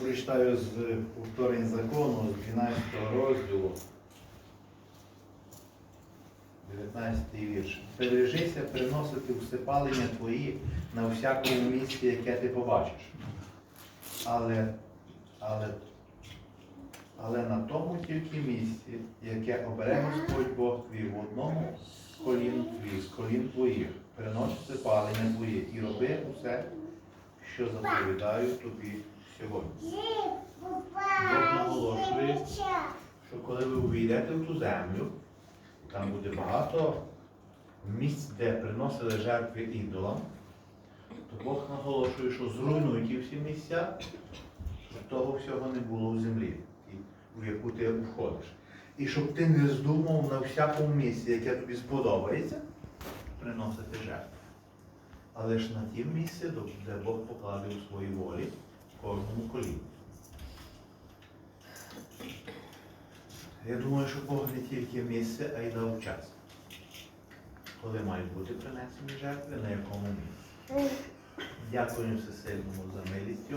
Прочитаю з повторень закону з 12 розділу. 19 вірш. Бережися приносити всипалення твої на всякому місці, яке ти побачиш. Але, але, але на тому тільки місці, яке обере Господь Бог твій в одному з колін твій, з колін твоїх, приноси всипалення твоє і роби усе, що заповідаю тобі сьогодні. Бог наголошує, що коли ви увійдете в ту землю, там буде багато місць, де приносили жертви ідолам, то Бог наголошує, що зруйнуй ті всі місця, щоб того всього не було в землі, в яку ти входиш. І щоб ти не здумав на всякому місці, яке тобі сподобається, приносити жертви. Але ж на тім місці, де Бог покладе у волі. Я думаю, що Бог не тільки місце, а й дав час. Коли мають бути принесені жертви, на якому місці. Дякую всесильному за милість.